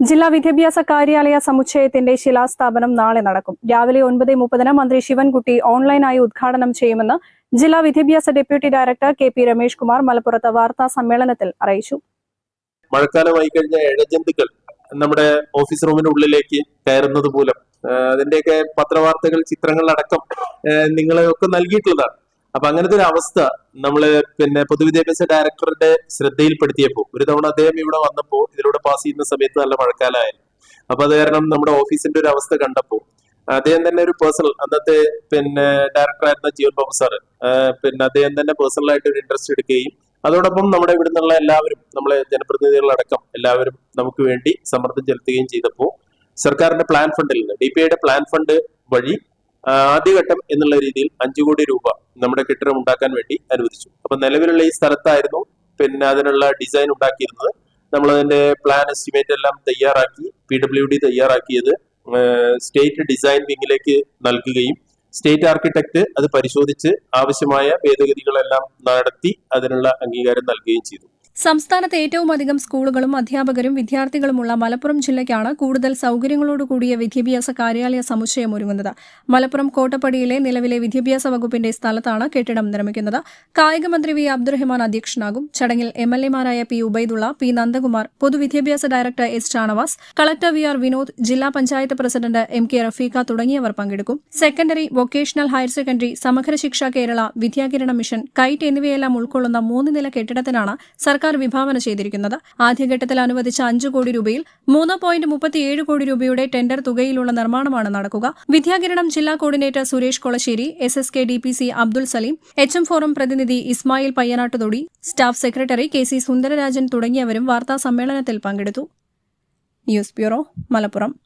ജില്ലാ വിദ്യാഭ്യാസ കാര്യാലയ സമുച്ചയത്തിന്റെ ശിലാസ്ഥാപനം നാളെ നടക്കും. രാവിലെ ഒൻപത് മുപ്പതിന് മന്ത്രി ശിവൻകുട്ടി ഓൺലൈനായി ഉദ്ഘാടനം ചെയ്യുമെന്ന് ജില്ലാ വിദ്യാഭ്യാസ deputy director K P Ramesh Kumar മലപ്പുറത്ത് വാർത്താ സമ്മേളനത്തിൽ അറിയിച്ചു. മഴക്കാലമായി കഴിഞ്ഞ ഇഴജന്തുക്കൾ നമ്മുടെ ഓഫീസ് റൂമിന്റെ ഉള്ളിലേക്ക് കയറുന്നത് മൂലം അതിന്റെയൊക്കെ പത്രവാർത്തകൾ ചിത്രങ്ങളടക്കം നിങ്ങളെ ഒക്കെ നൽകിയിട്ടുള്ളതാണ്. അപ്പൊ അങ്ങനത്തെ ഒരു അവസ്ഥ നമ്മൾ പിന്നെ പൊതുവിദ്യാഭ്യാസ ഡയറക്ടറുടെ ശ്രദ്ധയിൽപ്പെടുത്തിയപ്പോൾ ഒരു തവണ അദ്ദേഹം ഇവിടെ വന്നപ്പോൾ ഇതിലൂടെ പാസ് ചെയ്യുന്ന സമയത്ത് നല്ല മഴക്കാലമായിരുന്നു. അപ്പൊ അത് കാരണം നമ്മുടെ ഓഫീസിന്റെ ഒരു അവസ്ഥ കണ്ടപ്പോൾ അദ്ദേഹം തന്നെ ഒരു പേഴ്സണൽ അന്നത്തെ പിന്നെ ഡയറക്ടറായിരുന്ന ജീവൻ ബാബു സാറ് പിന്നെ അദ്ദേഹം തന്നെ പേഴ്സണൽ ആയിട്ട് ഒരു ഇൻട്രസ്റ്റ് എടുക്കുകയും അതോടൊപ്പം നമ്മുടെ ഇവിടെ നിന്നുള്ള എല്ലാവരും നമ്മളെ ജനപ്രതിനിധികളടക്കം എല്ലാവരും നമുക്ക് വേണ്ടി സമ്മർദ്ദം ചെലുത്തുകയും ചെയ്തപ്പോൾ സർക്കാരിന്റെ പ്ലാൻ ഫണ്ടിൽ നിന്ന് ഡി പി ഐയുടെ പ്ലാൻ ഫണ്ട് വഴി ആദ്യഘട്ടം എന്നുള്ള രീതിയിൽ അഞ്ചു കോടി രൂപ നമ്മുടെ കെട്ടിടം ഉണ്ടാക്കാൻ വേണ്ടി അനുവദിച്ചു. അപ്പൊ നിലവിലുള്ള ഈ സ്ഥലത്തായിരുന്നു പിന്നെ അതിനുള്ള ഡിസൈൻ ഉണ്ടാക്കിയിരുന്നത്. നമ്മൾ അതിന്റെ പ്ലാൻ എസ്റ്റിമേറ്റ് എല്ലാം തയ്യാറാക്കി പി ഡബ്ല്യു ഡി തയ്യാറാക്കിയത് സ്റ്റേറ്റ് ഡിസൈൻ വിങ്ങിലേക്ക് നൽകുകയും സ്റ്റേറ്റ് ആർക്കിടെക്ട് അത് പരിശോധിച്ച് ആവശ്യമായ ഭേദഗതികളെല്ലാം നടത്തി അതിനുള്ള അംഗീകാരം നൽകുകയും ചെയ്തു. സംസ്ഥാനത്ത് ഏറ്റവും അധികം സ്കൂളുകളും അധ്യാപകരും വിദ്യാർത്ഥികളുമുള്ള മലപ്പുറം ജില്ലയ്ക്കാണ് കൂടുതൽ സൌകര്യങ്ങളോടുകൂടിയ വിദ്യാഭ്യാസ കാര്യാലയ സമുച്ചയം ഒരുങ്ങുന്നത്. മലപ്പുറം കോട്ടപ്പടിയിലെ നിലവിലെ വിദ്യാഭ്യാസ വകുപ്പിന്റെ സ്ഥലത്താണ് കെട്ടിടം നിർമ്മിക്കുന്നത്. കായിക മന്ത്രി വി. അബ്ദുറഹ്മാൻ അധ്യക്ഷനാകും. ചടങ്ങിൽ എം എൽ എമാരായ പി. ഉബൈദുള്ള പി. നന്ദകുമാർ പൊതുവിദ്യാഭ്യാസ director S. Shanavas collector V. R. Vinod ജില്ലാ panchayat president M. K. Rafeeqa തുടങ്ങിയവർ പങ്കെടുക്കും. സെക്കൻഡറി വൊക്കേഷണൽ ഹയർ സെക്കൻഡറി സമഗ്ര ശിക്ഷ കേരള വിദ്യാകിരണ മിഷൻ കൈറ്റ് എന്നിവയെല്ലാം ഉൾക്കൊള്ളുന്ന മൂന്ന് നില കെട്ടിടത്തിനാണ് സർക്കാർ വിഭാവന ചെയ്തിരിക്കുന്നത്. ആദ്യഘട്ടത്തിൽ അനുവദിച്ച അഞ്ചു കോടി രൂപയിൽ മൂന്ന് പോയിന്റ് മുപ്പത്തിയേഴ് കോടി രൂപയുടെ ടെൻഡർ തുകയിലുള്ള നിർമ്മാണമാണ് നടക്കുക. വിദ്യാകിരണം ജില്ലാ coordinator Suresh Kolassery S S K D P C Abdul Saleem H M forum പ്രതിനിധി Ismail Payyanattuthodi staff secretary K C Sundararajan തുടങ്ങിയവരും വാർത്താ സമ്മേളനത്തിൽ പങ്കെടുത്തു. News bureau Malappuram.